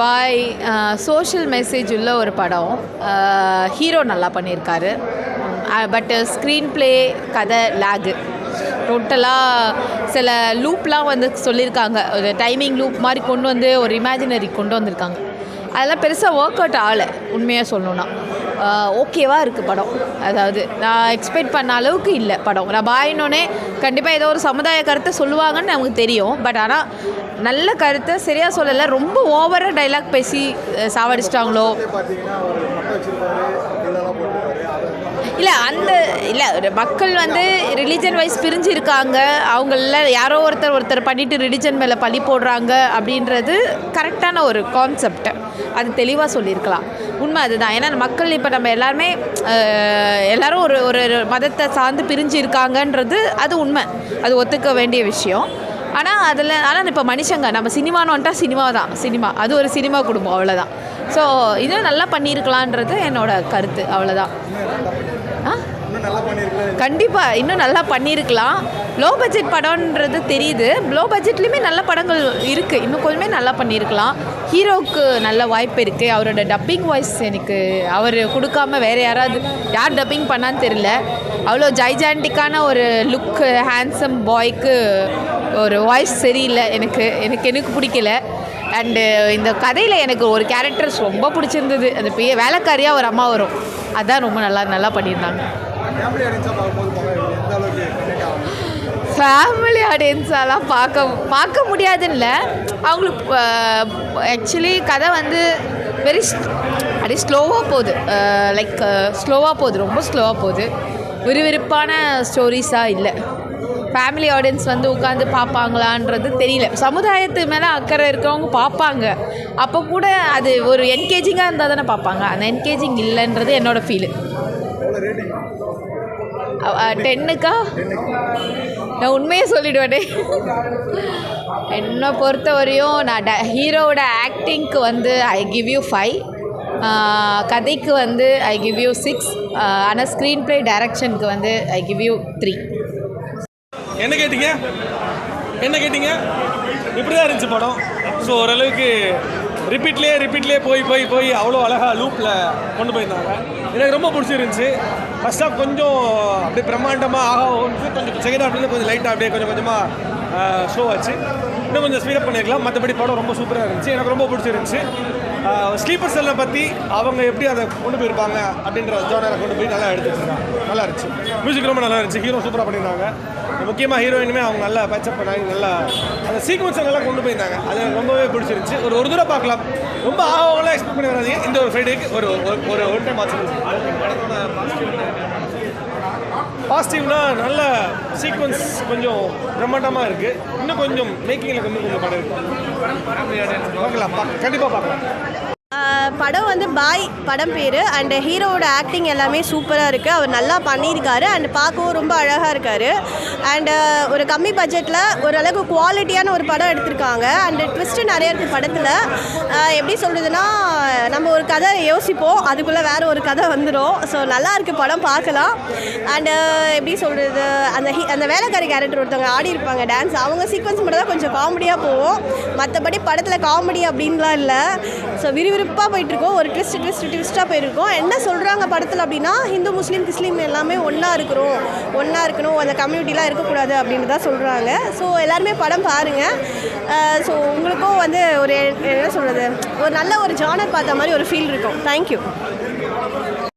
பாய் social message உள்ள ஒரு படம். Uh, ஹீரோ நல்லா பண்ணியிருக்காரு but uh, screenplay uh, கதை லேகு டோட்டலாக சில லூப்லாம் வந்து சொல்லியிருக்காங்க ஒரு டைமிங் லூப் மாதிரி கொண்டு வந்து ஒரு இமேஜினரி கொண்டு வந்திருக்காங்க. அதெல்லாம் பெருசாக ஒர்க் அவுட் ஆகலை உண்மையாக சொல்லணுன்னா ஓகேவாக இருக்குது படம். அதாவது நான் எக்ஸ்பெக்ட் பண்ண அளவுக்கு இல்லை படம். நான் பாயினோடனே கண்டிப்பாக ஏதோ ஒரு சமுதாய கருத்தை சொல்லுவாங்கன்னு நமக்கு தெரியும். பட் ஆனால் நல்ல கருத்தை சரியாக சொல்லலை. ரொம்ப ஓவராக டைலாக் பேசி சாவடிச்சிட்டாங்களோ? இல்லை அந்த இல்லை ஒரு மக்கள் வந்து ரிலீஜன் வைஸ் பிரிஞ்சு இருக்காங்க அவங்கள யாரோ ஒருத்தர் ஒருத்தர் பண்ணிட்டு ரிலீஜன் மேலே பழி போடுறாங்க அப்படின்றது கரெக்டான ஒரு கான்செப்ட் அது தெளிவாக சொல்லியிருக்கலாம். உண்மை அதுதான். ஏன்னா மக்கள் இப்போ நம்ம எல்லாருமே எல்லாரும் ஒரு ஒரு மதத்தை சார்ந்து பிரிஞ்சு இருக்காங்கன்றது அது உண்மை. அது ஒத்துக்க வேண்டிய விஷயம். ஆனால் அதில் ஆனால் இப்போ மனுஷங்க நம்ம சினிமான்னு வந்துட்டா சினிமா தான் சினிமா. அது ஒரு சினிமா குடும்பம் அவ்வளோதான் ஸோ இதுவும் நல்லா பண்ணியிருக்கலான்றது என்னோட கருத்து அவ்வளோதான் ஆ இன்னும் நல்லா பண்ணியிருக்கேன் கண்டிப்பாக இன்னும் நல்லா பண்ணியிருக்கலாம் லோ பட்ஜெட் படம்ன்றது தெரியுது. லோ பட்ஜெட்லேயுமே நல்ல படங்கள் இருக்குது இன்னும் கொஞ்சமே நல்லா பண்ணியிருக்கலாம் ஹீரோவுக்கு நல்ல வாய்ப்பு இருக்குது அவரோட டப்பிங் வாய்ஸ் எனக்கு அவர் கொடுக்காம வேறு யாராவது யார் டப்பிங் பண்ணான்னு தெரியல. அவ்வளோ ஜைஜாண்டிக்கான ஒரு லுக்கு ஹேண்ட்ஸம் பாய்க்கு ஒரு வாய்ஸ் சரியில்லை. எனக்கு எனக்கு எனக்கு பிடிக்கல. அண்டு இந்த கதையில் எனக்கு ஒரு கேரக்டர்ஸ் ரொம்ப பிடிச்சிருந்தது. அந்த பெரிய வேலைக்காரியாக ஒரு அம்மா வரும். அதான் ரொம்ப நல்லா நல்லா பண்ணியிருந்தாங்க. ஃபேமிலி ஆடியன்ஸாலாம் பார்க்க பார்க்க முடியாதுன்னு இல்லை அவங்களுக்கு ஆக்சுவலி கதை வந்து வெரி அப்படியே ஸ்லோவாக போகுது. லைக் ஸ்லோவாக போகுது. ரொம்ப ஸ்லோவாக போகுது. விறுவிறுப்பான ஸ்டோரிஸாக இல்லை. ஃபேமிலி ஆடியன்ஸ் வந்து உட்காந்து பார்ப்பாங்களான்றது தெரியல. சமுதாயத்து மேலே அக்கறை இருக்கவங்க பார்ப்பாங்க. அப்போ கூட அது ஒரு என்கேஜிங்காக இருந்தால் தானே பார்ப்பாங்க. அந்த என்கேஜிங் இல்லைன்றது என்னோடய ஃபீலு டென்னுக்கா நான் உண்மையை சொல்லிடுவேனே. என்னை பொறுத்த வரையும் நான் ட ஹீரோவோட ஆக்டிங்க்கு வந்து ஐ கிவ் யூ ஃபைவ் கதைக்கு வந்து ஐ கிவ் யூ சிக்ஸ் ஆனால் ஸ்க்ரீன் ப்ளே டைரக்ஷனுக்கு வந்து ஐ கிவ் யூ த்ரீ என்ன கேட்டீங்க? என்ன கேட்டீங்க? இப்படி தான் இருந்துச்சு படம். ஸோ ஓரளவுக்கு ரிப்பீட்லேயே ரிப்பீட்லேயே போய் போய் போய் அவ்வளோ அழகாக லூப்பில் கொண்டு போயிருந்தாங்க. எனக்கு ரொம்ப பிடிச்சிருந்துச்சி. ஃபஸ்ட் ஹாஃப் கொஞ்சம் அப்படியே பிரம்மாண்டமாக ஆக வந்து கொஞ்சம் செகண்ட் ஹாஃப்லேருந்து கொஞ்சம் லைட்டாக அப்படியே கொஞ்சம் கொஞ்சமாக ஷோ ஆச்சு. இன்னும் கொஞ்சம் ஸ்பீடப் பண்ணியிருக்கலாம் மற்றபடி படம் ரொம்ப சூப்பராக இருந்துச்சு. எனக்கு ரொம்ப பிடிச்சிருந்துச்சி. ஸ்லீப்பர் செல்லை பற்றி அவங்க எப்படி அதை கொண்டு போயிருப்பாங்க அப்படின்ற ஜோனரை கொண்டு போய் நல்லா எடுத்துருக்காங்க நல்லா இருந்துச்சு. மியூசிக் ரொம்ப நல்லா இருந்துச்சு. ஹீரோ சூப்பராக பண்ணியிருந்தாங்க. முக்கியமாக ஹீரோயினுமே அவங்க நல்லா பேச்சப் பண்ணாங்க நல்லா அந்த சீக்வன்ஸை நல்லா கொண்டு போயிருந்தாங்க. அது எனக்கு ரொம்பவே பிடிச்சிருந்துச்சு. ஒரு ஒரு தூரம் பார்க்கலாம். ரொம்ப ஆகவங்களாம் எக்ஸ்பெக்ட் பண்ணி வராதீங்க. இந்த ஒரு ஃப்ரைடேக்கு ஒரு ஒரு- ஒரு ஒரு டைம் பாசிட்டிவ்னா நல்ல சீக்வன்ஸ் கொஞ்சம் பிரம்மாண்டமாக இருக்குது இன்னும் கொஞ்சம் மேக்கிங்கில் கொஞ்சம் கொஞ்சம் படம் இருக்குது பார்க்கலாம் பார்க்க கண்டிப்பாக பார்க்கலாம். படம் வந்து பாய் படம் பேர். அண்ட் ஹீரோவோட ஆக்டிங் எல்லாமே சூப்பராக இருக்குது அவர் நல்லா பண்ணியிருக்காரு. அண்ட் பார்க்கவும் ரொம்ப அழகாக இருக்கார். அண்டு ஒரு கம்மி பட்ஜெட்டில் ஓரளவுக்கு குவாலிட்டியான ஒரு படம் எடுத்திருக்காங்க. அண்டு ட்விஸ்ட்டு நிறைய இருக்குது படத்தில். எப்படி சொல்கிறதுனா நம்ம ஒரு கதை யோசிப்போம். அதுக்குள்ளே வேறு ஒரு கதை வந்துடும் ஸோ நல்லா இருக்குது படம் பார்க்கலாம். அண்டு எப்படி சொல்கிறது அந்த ஹி அந்த வேலைக்காரி கேரக்டர் ஒருத்தவங்க ஆடி இருப்பாங்க டான்ஸ் அவங்க சீக்வன்ஸ் மட்டும் தான் கொஞ்சம் காமெடியாக போவோம் மற்றபடி படத்தில் காமெடி அப்படின்லாம் இல்லை. ஸோ விறுவிறுப்பாக போயிட்டுருக்கோம். ஒரு ட்விஸ்ட் ட்விஸ்ட் ட்விஸ்ட்டாக போயிருக்கோம். என்ன சொல்கிறாங்க படத்தில் அப்படின்னா ஹிந்து முஸ்லீம் கிஸ்லீம் எல்லாமே ஒன்றா இருக்கிறோம். ஒன்றா இருக்கணும். அந்த கம்யூனிட்டிலாம் இருக்கக்கூடாது அப்படின்னு தான் சொல்கிறாங்க ஸோ எல்லாருமே படம் பாருங்கள் ஸோ உங்களுக்கும் வந்து ஒரு என்ன சொல்கிறது ஒரு நல்ல ஒரு ஜானர் பார்த்த மாதிரி ஒரு ஃபீல் இருக்கும். தேங்க்யூ